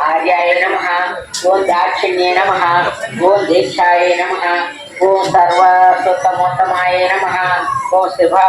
आर्याय नमः ओम दाक्षिण्ये नमः ओम दीक्षाय नमः ओम सर्वसुतमोत्तमाय नमः ओम शिवा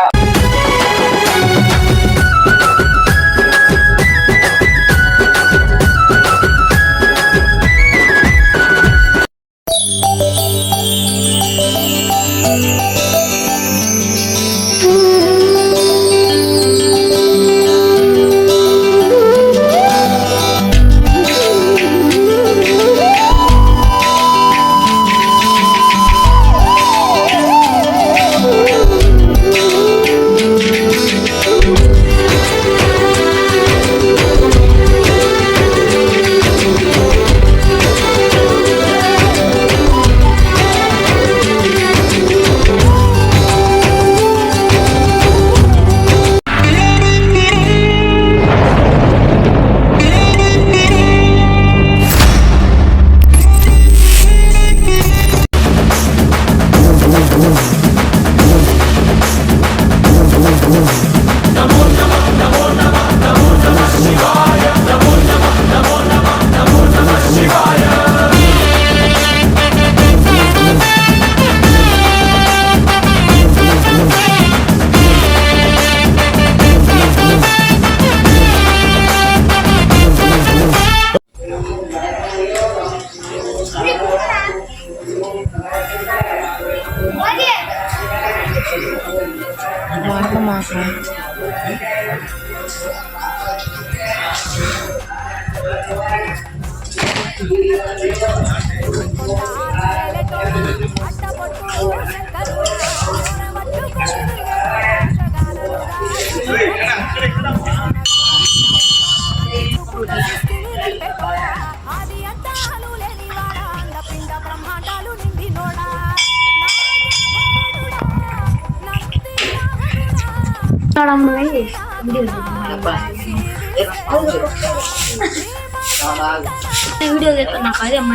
వీడియో నాకు అదే అమ్మ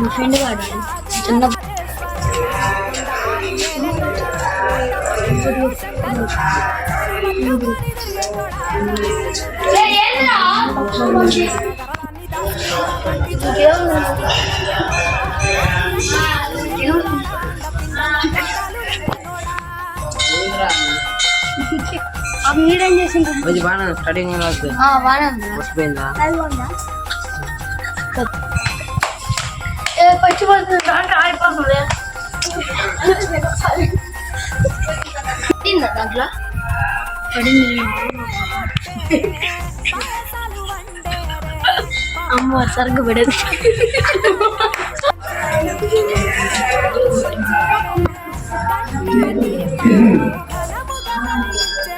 మా ఫ్రెండ్ వాడు చిన్న మీరేం చేసిండ్రు కొంచెం బాగా స్టడింగ్ బాగానే ఉందా వస్తుందా ఏ పచ్చి పడుతుంది అంటే ఆగిపోతుంది పడిందా దాంట్లో పడింది అమ్మ సరిగ్గా పడేది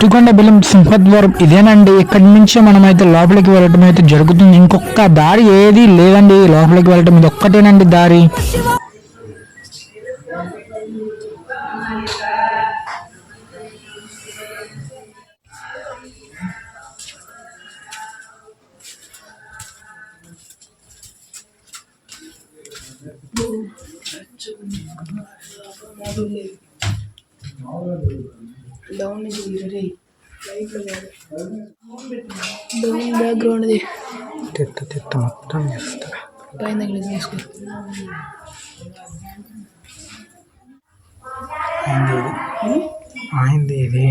గుత్తికొండ బెల్లం సింహద్వారం ఇదేనండి. ఇక్కడి నుంచి మనమైతే లోపలికి వెళ్ళటం అయితే జరుగుతుంది. ఇంకొక దారి ఏది లేదండి. లోపలికి వెళ్ళటం ఇది ఒక్కటేనండి దారి. డౌన్ బ్యాక్గ్రౌండ్ ఇది తిట్ట తిట్ట మొత్తం చేస్తా పైన తగిలి తీసుకో ఏంది ఇది?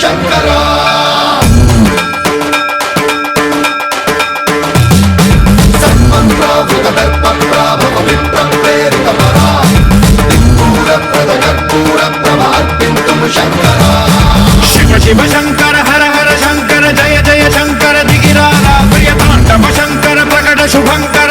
శంకరా. శివ శివ శంకర హర హర శంకర జయ జయ శంకర దిగిరారా ప్రియతాండవ శంకర ప్రకట శుభంకర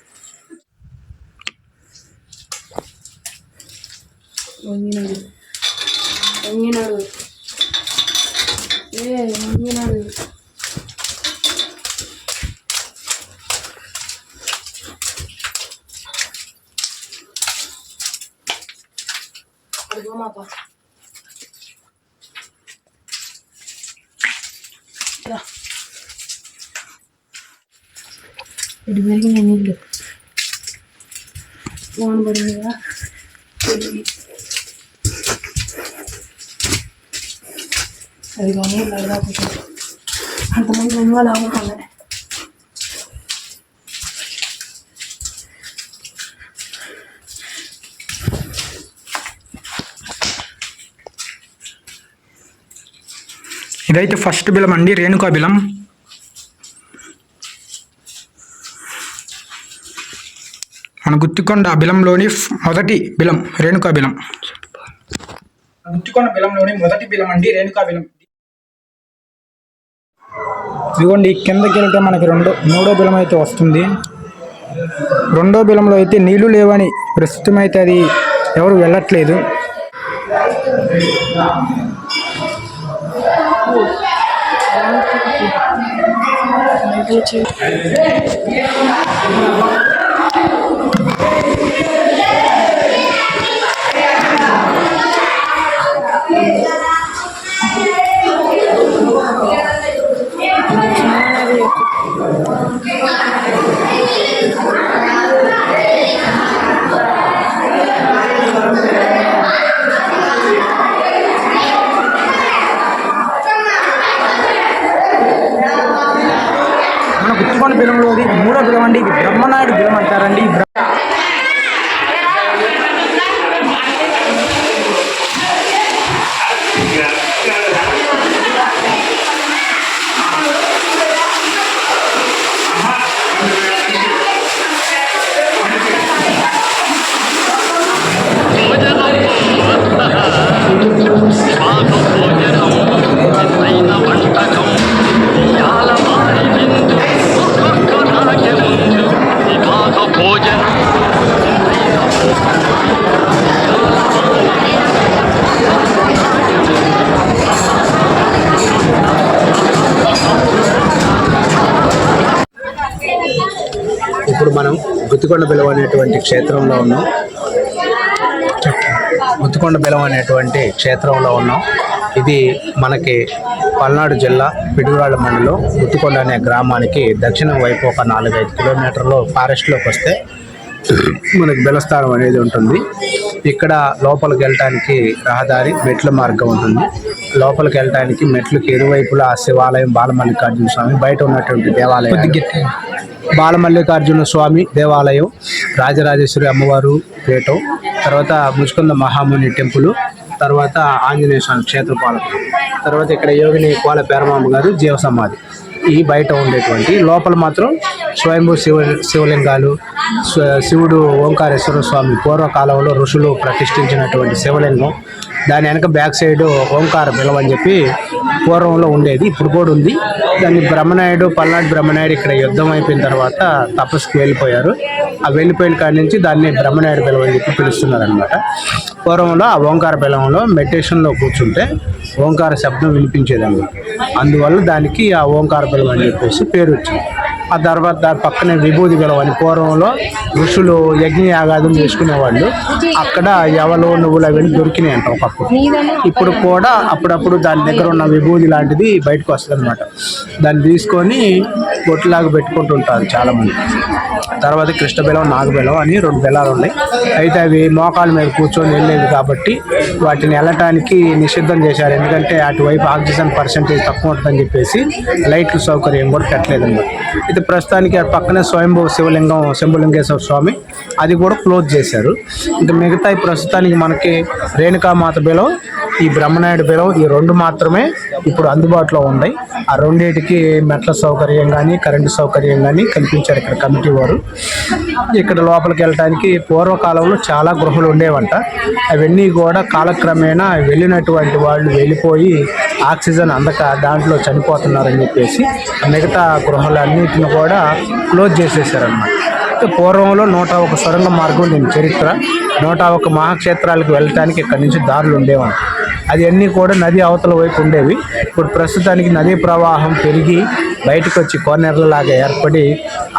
వంగినాడు వంగినాడు ఏ వంగినాడు అడుగు మాప ఇది పెరిగిన నీళ్ళు ఫోన్ పడిందిగా అది కానీ లేకపోతే అంతమంది రెండు లాగుతున్నాయి ఇదైతే ఫస్ట్ బిలం అండి రేణుకా బిలం. మన గుత్తికొండ బిలంలోని మొదటి బిలం రేణుకా బిలం. గుత్తికొండ బిలంలోని మొదటి బిలం అండి రేణుకా బిలం. ఇదిగోండి కిందకి వెళ్తే మనకి రెండో మూడో బిలం అయితే వస్తుంది. రెండో బిలంలో అయితే నీళ్ళు లేవని ప్రస్తుతం అయితే అది ఎవరు వెళ్ళట్లేదు. మన ముత్తుకొండ బెలం అనేటువంటి క్షేత్రంలో ఉన్నాం. ముత్తుకొండ బెలం అనేటువంటి క్షేత్రంలో ఉన్నాం. ఇది మనకి పల్నాడు జిల్లా పిడుగురాళ్ళ మండలం ముత్తుకొండ అనే గ్రామానికి దక్షిణం వైపు ఒక నాలుగైదు కిలోమీటర్లు ఫారెస్ట్లోకి వస్తే మనకి బెలస్థానం అనేది ఉంటుంది. ఇక్కడ లోపలికి వెళ్ళటానికి రహదారి మెట్ల మార్గం ఉంటుంది. లోపలికి వెళ్ళటానికి మెట్లకి ఇరువైపులా శివాలయం బాలమల్లికార్జున స్వామి బయట ఉన్నటువంటి దేవాలయం బాలమల్లికార్జున స్వామి దేవాలయం రాజరాజేశ్వరి అమ్మవారు పీఠం తర్వాత ముచుకుంద మహాముని టెంపుల్ తర్వాత ఆంజనేయ స్వామి క్షేత్రపాలకులు తర్వాత ఇక్కడ యోగిని కోల పేరమామ గారు జీవ సమాధి ఈ బయట ఉండేటువంటి లోపల మాత్రం స్వయంభూ శివ శివలింగాలు శివుడు ఓంకారేశ్వర స్వామి పూర్వకాలంలో ఋషులు ప్రతిష్ఠించినటువంటి శివలింగం. దాని వెనక బ్యాక్ సైడ్ ఓంకార బిలం అని చెప్పి పూర్వంలో ఉండేది ఇప్పుడు కూడా ఉంది. దాన్ని బ్రహ్మనాయుడు పల్నాడు బ్రహ్మనాయుడు ఇక్కడ యుద్ధం అయిపోయిన తర్వాత తపస్సుకి వెళ్ళిపోయారు. ఆ వెళ్ళిపోయిన కాడి నుంచి దాన్ని బ్రహ్మనాయుడు బెలం అని చెప్పి పిలుస్తున్నారు అనమాట పూర్వంలో ఆ ఓంకార బెలంలో మెడిటేషన్లో కూర్చుంటే ఓంకార శబ్దం వినిపించేదాన్ని అందువల్ల దానికి ఆ ఓంకార బెలం అని చెప్పేసి పేరు వచ్చింది. ఆ తర్వాత దాని పక్కనే విభూతి బిలం పూర్వంలో ఋషులు యజ్ఞ చేసుకునేవాళ్ళు. అక్కడ ఎవలు నువ్వులు అవన్నీ దొరికినాయి అంట ఒకప్పుడు. ఇప్పుడు కూడా అప్పుడప్పుడు దాని దగ్గర ఉన్న విభూతి లాంటిది బయటకు వస్తుంది అనమాట దాన్ని తీసుకొని బొట్టులాగా పెట్టుకుంటుంటారు చాలామంది. తర్వాత కృష్ణ బెలం నాగబెలం అని రెండు బెలాలు ఉన్నాయి. అయితే అవి మోకాల మీద కూర్చొని వెళ్ళేవి కాబట్టి వాటిని వెళ్ళటానికి నిషిద్ధం చేశారు. ఎందుకంటే అటువైపు ఆక్సిజన్ పర్సంటేజ్ తక్కువ ఉంటుందని చెప్పేసి లైట్ల సౌకర్యం కూడా పెట్టలేదు అనమాట అయితే ప్రస్తుతానికి ఆ పక్కనే స్వయంభూ శివలింగం శంభులింగేశ్వర స్వామి అది కూడా క్లోజ్ చేశారు. ఇంకా మిగతా ప్రస్తుతానికి మనకి రేణుకామాత బెలం ఈ బ్రహ్మనాయుడు బెలం ఈ రెండు మాత్రమే ఇప్పుడు అందుబాటులో ఉన్నాయి. ఆ రెండింటికి మెట్ల సౌకర్యం కానీ కరెంటు సౌకర్యం కానీ కల్పించారు ఇక్కడ కమిటీ వారు. ఇక్కడ లోపలికి వెళ్ళటానికి పూర్వకాలంలో చాలా గృహలు ఉండేవంట. అవన్నీ కూడా కాలక్రమేణా వెళ్ళినటువంటి వాళ్ళు వెళ్ళిపోయి ఆక్సిజన్ అందక దాంట్లో చనిపోతున్నారని చెప్పేసి మిగతా గృహాలన్నిటిని కూడా క్లోజ్ చేసేసారన్నమాట. పూర్వంలో నూట ఒక సొరంగ మార్గం దీని చరిత్ర నూట ఒక మహాక్షేత్రాలకు వెళ్ళటానికి ఇక్కడి నుంచి దారులు ఉండేవాడు అది అన్నీ కూడా నది అవతల వైపు ఉండేవి. ఇప్పుడు ప్రస్తుతానికి నదీ ప్రవాహం పెరిగి బయటకు వచ్చి కోనేరులలాగా ఏర్పడి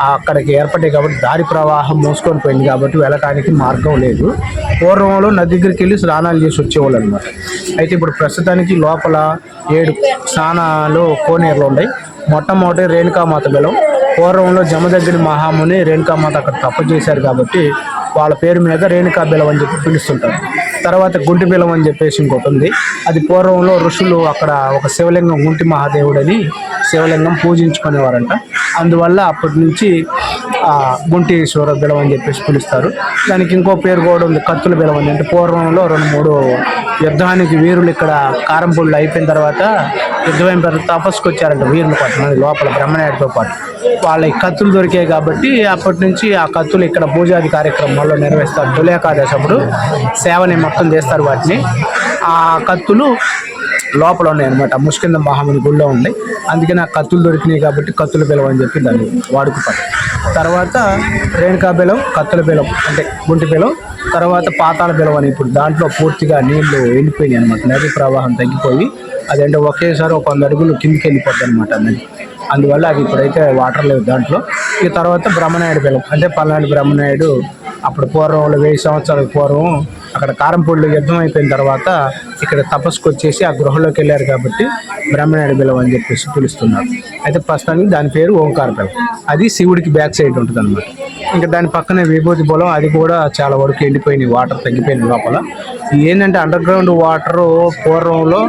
అక్కడికి ఏర్పడ్డాయి కాబట్టి దారి ప్రవాహం మూసుకొని పోయింది కాబట్టి వెళ్ళటానికి మార్గం లేదు. పూర్వంలో నది దగ్గరికి వెళ్ళి స్నానాలు చేసి వచ్చేవాళ్ళు అనమాట అయితే ఇప్పుడు ప్రస్తుతానికి లోపల ఏడు స్నానాలు కోనేరులు ఉన్నాయి. మొట్టమొదటి రేణుకామాత బెలం పూర్వంలో జమదగ్గిరి మహాముని రేణుకామాత అక్కడ తప్పు చేశారు కాబట్టి వాళ్ళ పేరు మీద రేణుకా బిలం అని చెప్పి పిలుస్తుంటారు. తర్వాత గుంటి బిలం అని చెప్పేసి ఇంకొకటి ఉంది. అది పూర్వంలో ఋషులు అక్కడ ఒక శివలింగం గుంటి మహాదేవుడని శివలింగం పూజించుకునేవారంట. అందువల్ల అప్పటి నుంచి గుంటి సూర బెలం అని చెప్పేసి పిలుస్తారు. దానికి ఇంకో పేరు కూడా ఉంది కత్తుల బెలం అని. అంటే పూర్వంలో రెండు మూడు యుద్ధానికి వీరులు ఇక్కడ కారంపూళ్ళు అయిపోయిన తర్వాత యుద్ధమైన తర్వాత తపస్సుకు వచ్చారంట వీరులు కొంతమంది లోపల బ్రహ్మనాయుడితో పాటు. వాళ్ళ కత్తులు దొరికాయి కాబట్టి అప్పటి నుంచి ఆ కత్తులు ఇక్కడ పూజాది కార్యక్రమాల్లో నిర్వహిస్తారు. తొలి అప్పుడు సేవని మొత్తం చేస్తారు వాటిని. ఆ కత్తులు లోపల ఉన్నాయి అనమాట ముష్కింద మహాముని గుళ్ళో ఉన్నాయి అందుకే నాకు కత్తులు దొరికినాయి కాబట్టి కత్తుల బెలం అని చెప్పి దాన్ని వాడుకుతారు తర్వాత రేణుకా బెలం కత్తుల బెలం అంటే గుంటి బెలం తర్వాత పాతాళ బెలం అని ఇప్పుడు దాంట్లో పూర్తిగా నీళ్ళు ఎండిపోయినాయి అనమాట నది ప్రవాహం తగ్గిపోయి అదంటే ఒకేసారి ఒక వంద అడుగులు కిందికి వెళ్ళిపోద్ది అనమాట నది. అందువల్ల అది ఇప్పుడైతే వాటర్ లేవు దాంట్లో. ఇక తర్వాత బ్రహ్మనాయుడు బెలం అంటే పల్నాడు బ్రహ్మనాయుడు అప్పుడు పూర్వంలో వెయ్యి సంవత్సరాల పూర్వం అక్కడ కారంపూడిలో యుద్ధం అయిపోయిన తర్వాత ఇక్కడ తపస్సుకు వచ్చేసి ఆ గృహలోకి వెళ్ళారు కాబట్టి బ్రహ్మనాయుడు బిలం అని చెప్పేసి పిలుస్తున్నారు. అయితే ప్రస్తుతానికి దాని పేరు ఓంకార బిలం అది శివుడికి బ్యాక్ సైడ్ ఉంటుంది అనమాట ఇంకా దాని పక్కనే విభూతి పొలం అది కూడా చాలా వరకు ఎండిపోయినాయి వాటర్ తగ్గిపోయినాయి లోపల. ఏంటంటే అండర్ గ్రౌండ్ వాటర్ పూర్వంలో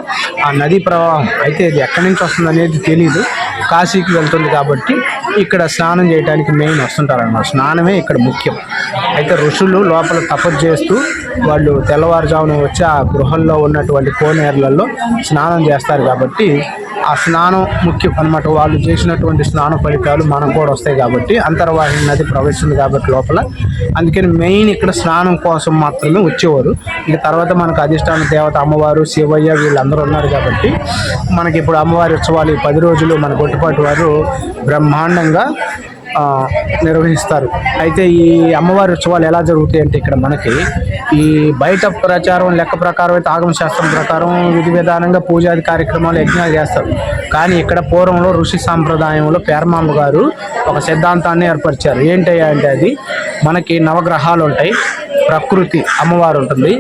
ఆ నదీ ప్రవాహం అయితే ఇది ఎక్కడి నుంచి వస్తుంది అనేది తెలియదు కాశీకి వెళ్తుంది కాబట్టి ఇక్కడ స్నానం చేయడానికి మెయిన్ వస్తుంటారు అన్నమాట స్నానమే ఇక్కడ ముఖ్యం. అయితే ఋషులు లోపల తపస్సు చేస్తూ వాళ్ళు తెల్లవారుజామున వచ్చి ఆ గృహంలో ఉన్నటువంటి కోనేరులలో స్నానం చేస్తారు కాబట్టి ఆ స్నానం ముఖ్యం అనమాట వాళ్ళు చేసినటువంటి స్నాన ఫలితాలు మనకు కూడా వస్తాయి కాబట్టి అంతర్వాహిని నది ప్రవహిస్తుంది కాబట్టి లోపల. అందుకని మెయిన్ ఇక్కడ స్నానం కోసం మాత్రమే వచ్చేవారు. ఇక తర్వాత మనకు అధిష్టాన దేవత అమ్మవారు శివయ్య వీళ్ళందరూ ఉన్నారు కాబట్టి మనకి ఇప్పుడు అమ్మవారి ఉత్సవాలు ఈ పది రోజులు మన గొట్టుపాటి వారు బ్రహ్మాండంగా నిర్వహిస్తారు. అయితే ఈ అమ్మవారి ఉత్సవాలు ఎలా జరుగుతాయి అంటే ఇక్కడ మనకి ఈ బయట ప్రచారం లెక్క ప్రకారం అయితే ఆగమ శాస్త్రం ప్రకారం విధి విధానంగా పూజాది కార్యక్రమాలు యజ్ఞాలు చేస్తారు. కానీ ఇక్కడ పూర్వంలో ఋషి సాంప్రదాయంలో పేరమాంబ గారు ఒక సిద్ధాంతాన్ని ఏర్పరిచారు. ఏంటయ్యా అంటే అది మనకి నవగ్రహాలు ఉంటాయి ప్రకృతి అమ్మవారు ఉంటుంది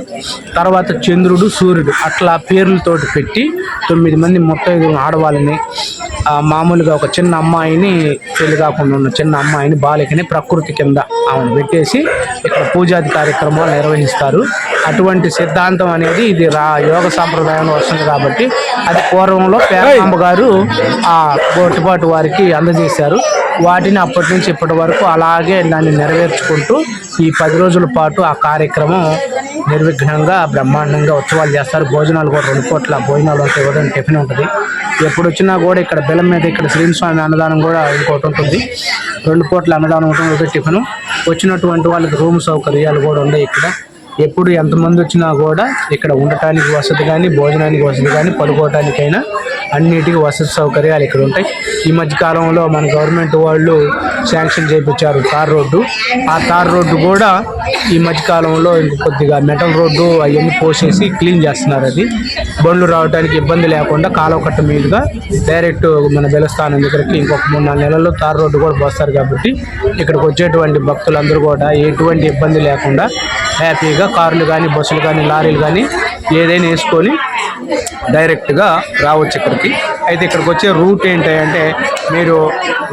తర్వాత చంద్రుడు సూర్యుడు అట్లా పేర్లతోటి పెట్టి తొమ్మిది మంది మొత్తం ఆడవాళ్ళని మామూలుగా ఒక చిన్న అమ్మాయిని పెళ్ళి కాకుండా ఉన్న చిన్న అమ్మాయిని బాలికని ప్రకృతి కింద ఆమెను పెట్టేసి ఇక్కడ పూజాది కార్యక్రమాలు నిర్వహిస్తారు. అటువంటి సిద్ధాంతం అనేది ఇది రా యోగ సాంప్రదాయంలో వస్తుంది కాబట్టి అది పూర్వంలో పేరమ్మ గారు ఆ గోటుపాటు వారికి అందజేశారు. వాటిని అప్పటి నుంచి ఇప్పటి వరకు అలాగే దాన్ని నెరవేర్చుకుంటూ ఈ పది రోజుల పాటు ఆ కార్యక్రమం నిర్విఘ్నంగా బ్రహ్మాండంగా ఉత్సవాలు చేస్తారు. భోజనాలు కూడా రెండు పూట్ల భోజనాలు ఉంటాయి ఉదయం టిఫిన్ ఉంటుంది. ఎప్పుడు వచ్చినా కూడా ఇక్కడ బెల్లం మీద ఇక్కడ శ్రీనిస్వామి అన్నదానం కూడా ఇంకోటి ఉంటుంది. రెండు పూట్ల అన్నదానం ఉంటుంది టిఫిన్. వచ్చినటువంటి వాళ్ళకి రూమ్ సౌకర్యాలు కూడా ఉన్నాయి ఇక్కడ. ఎప్పుడు ఎంతమంది వచ్చినా కూడా ఇక్కడ ఉండటానికి వసతి కానీ భోజనానికి వసతి కానీ పడుకోవటానికైనా అన్నిటికీ వసతి సౌకర్యాలు ఇక్కడ ఉంటాయి. ఈ మధ్య కాలంలో మన గవర్నమెంట్ వాళ్ళు శాంక్షన్ చేయించారు తార్ రోడ్డు. ఆ తార్ రోడ్డు కూడా ఈ మధ్య కాలంలో కొద్దిగా మెటల్ రోడ్డు అవన్నీ పోసేసి క్లీన్ చేస్తున్నారు అది. బండ్లు రావడానికి ఇబ్బంది లేకుండా కాలువ కట్ట మీదుగా డైరెక్ట్ మన బెలస్థానం దగ్గరికి ఇంకొక మూడు నాలుగు నెలల్లో తార్ రోడ్డు కూడా పోస్తారు కాబట్టి ఇక్కడికి వచ్చేటువంటి భక్తులందరూ కూడా ఎటువంటి ఇబ్బంది లేకుండా హ్యాపీగా కార్లు కానీ బస్సులు కానీ లారీలు కానీ ఏదైనా వేసుకొని డైరెక్ట్గా రావచ్చు ఇక్కడికి. అయితే ఇక్కడికి వచ్చే రూట్ ఏంటంటే మీరు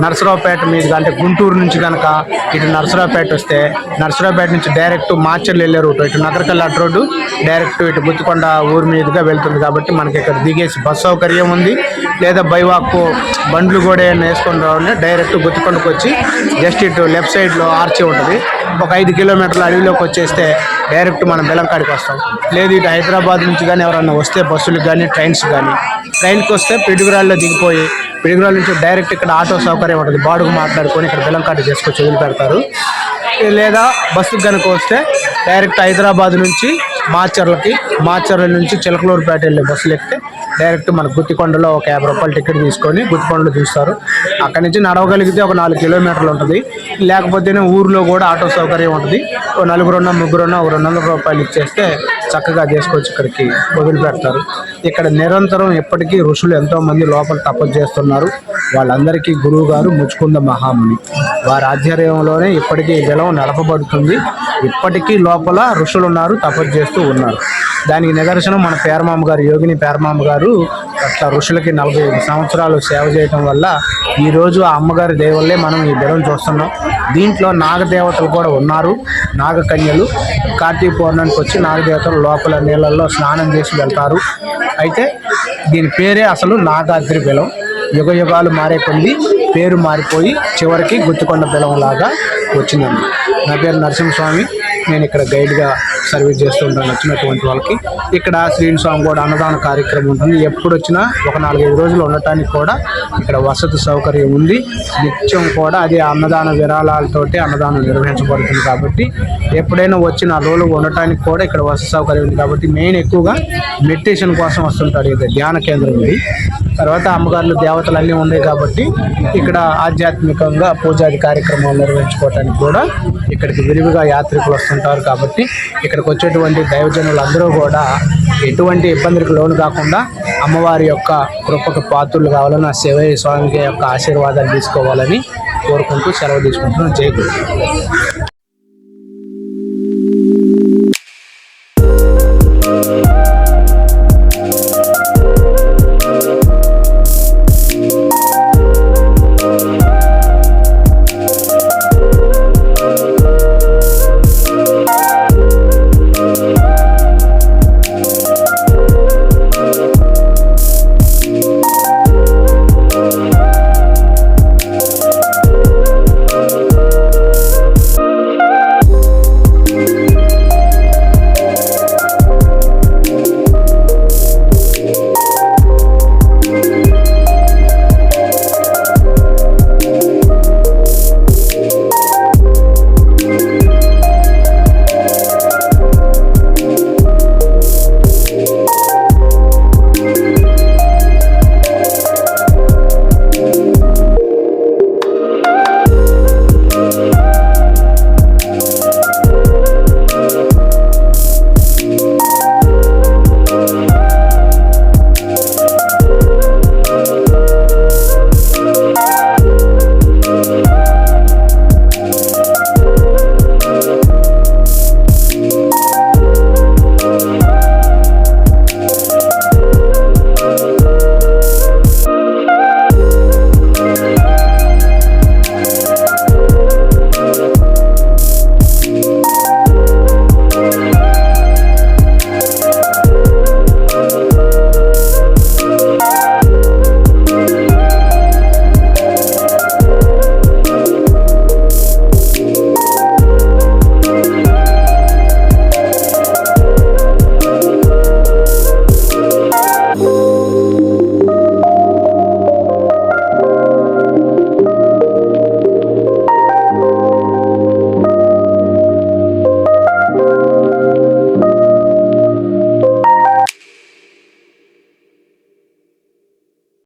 నరసరావుపేట మీద అంటే గుంటూరు నుంచి కనుక ఇటు నరసరావుపేట వస్తే నరసరావుపేట నుంచి డైరెక్ట్ మార్చర్లు వెళ్ళే రూట్ ఇటు నగరకల్ అటు రోడ్డు డైరెక్ట్ ఇటు గుత్తికొండ ఊరు మీదుగా వెళ్తుంది కాబట్టి మనకి ఇక్కడ దిగేసి బస్ సౌకర్యం ఉంది. లేదా బైవాక్ బండ్లు కూడా ఏమైనా వేసుకొని రావాలి డైరెక్ట్ గుత్తికొండకు వచ్చి జస్ట్ ఇటు లెఫ్ట్ సైడ్లో ఆర్చి ఉంటుంది. ఒక ఐదు కిలోమీటర్ల అడవిలోకి వచ్చేస్తే డైరెక్ట్ మనం బెలంకాడికి వస్తాం. లేదు ఇటు హైదరాబాద్ నుంచి కానీ ఎవరన్నా వస్తే బస్సులకు కానీ ట్రైన్స్ కానీ ట్రైన్కి వస్తే పిడుగురాల్లో దిగిపోయి పిడుగురాల నుంచి డైరెక్ట్ ఇక్కడ ఆటో సౌకర్యం ఉంటుంది. బాడుగు మాట్లాడుకొని ఇక్కడ బెల్లంకాటి చేసుకొచ్చి వదిలిపెడతారు. లేదా బస్సుకి కనుక వస్తే డైరెక్ట్ హైదరాబాద్ నుంచి మాచర్లకి మాచర్ల నుంచి చిలకలూరుపేట వెళ్ళే బస్సులు ఎక్కితే డైరెక్ట్ మన గుత్తికొండలో ఒక యాభై రూపాయలు టికెట్ తీసుకొని గుత్తికొండలో తీస్తారు అక్కడి నుంచి నడవగలిగితే ఒక నాలుగు కిలోమీటర్లు ఉంటుంది. లేకపోతేనే ఊర్లో కూడా ఆటో సౌకర్యం ఉంటుంది. ఓ నలుగురున్న ముగ్గురున్న ఒక రెండు వందల రూపాయలు ఇచ్చేస్తే చక్కగా చేసుకొచ్చి ఇక్కడికి వదిలిపెడతారు. ఇక్కడ నిరంతరం ఎప్పటికీ ఋషులు ఎంతోమంది లోపల తపస్సు చేస్తున్నారు. వాళ్ళందరికీ గురువు గారు ముచ్చుకుంద మహాముని. వారి ఆధ్వర్యంలోనే ఇప్పటికీ జలం నడపబడుతుంది. ఇప్పటికీ లోపల ఋషులు ఉన్నారు తపస్సు చేస్తూ ఉన్నారు. దానికి నిదర్శనం మన పేరమామ గారు యోగిని పేరమామ గారు అట్లా ఋషులకి నలభై ఐదు సంవత్సరాలు సేవ చేయటం వల్ల ఈరోజు ఆ అమ్మగారి దేవుళ్ళే మనం ఈ బెలం చూస్తున్నాం. దీంట్లో నాగదేవతలు కూడా ఉన్నారు నాగకన్యలు. కార్తీక పౌర్ణమికి వచ్చి నాగదేవతలు లోపల నీళ్ళల్లో స్నానం చేసి వెళ్తారు. అయితే దీని పేరే అసలు నాగాద్రి బెలం యుగ యుగాలు మారే కొద్ది పేరు మారిపోయి చివరికి గుర్తుకొండ బెలం లాగా వచ్చిందండి. నా పేరు నరసింహస్వామి. నేను ఇక్కడ గైడ్గా సర్వీస్ చేస్తూ ఉంటాను వచ్చినటువంటి వాళ్ళకి. ఇక్కడ శ్రీని స్వామి కూడా అన్నదాన కార్యక్రమం ఉంటుంది. ఎప్పుడు వచ్చినా ఒక నాలుగైదు రోజులు ఉండటానికి కూడా ఇక్కడ వసతి సౌకర్యం ఉంది. నిత్యం కూడా అది అన్నదాన విరాళాలతోటి అన్నదానం నిర్వహించబడుతుంది కాబట్టి ఎప్పుడైనా వచ్చి నా రోజులు ఉండటానికి కూడా ఇక్కడ వసతి సౌకర్యం ఉంది కాబట్టి మెయిన్ ఎక్కువగా మెడిటేషన్ కోసం వస్తుంటాడు ఇది ధ్యాన కేంద్రం ఇది. తర్వాత అమ్మగారులు దేవతలు అన్నీ ఉన్నాయి కాబట్టి ఇక్కడ ఆధ్యాత్మికంగా పూజాది కార్యక్రమాలు నిర్వహించుకోవటానికి కూడా ఇక్కడికి విరివిగా యాత్రికులు వస్తుంటారు కాబట్టి ఇక్కడికి వచ్చేటువంటి దైవజనులు అందరూ కూడా ఎటువంటి ఇబ్బందులకు లోను కాకుండా అమ్మవారి యొక్క కృపకు పాత్రులు కావాలని ఆ శివయ్య స్వామికి యొక్క ఆశీర్వాదాలు తీసుకోవాలని కోరుకుంటూ సెలవు తీసుకుంటున్నాను జై గురు.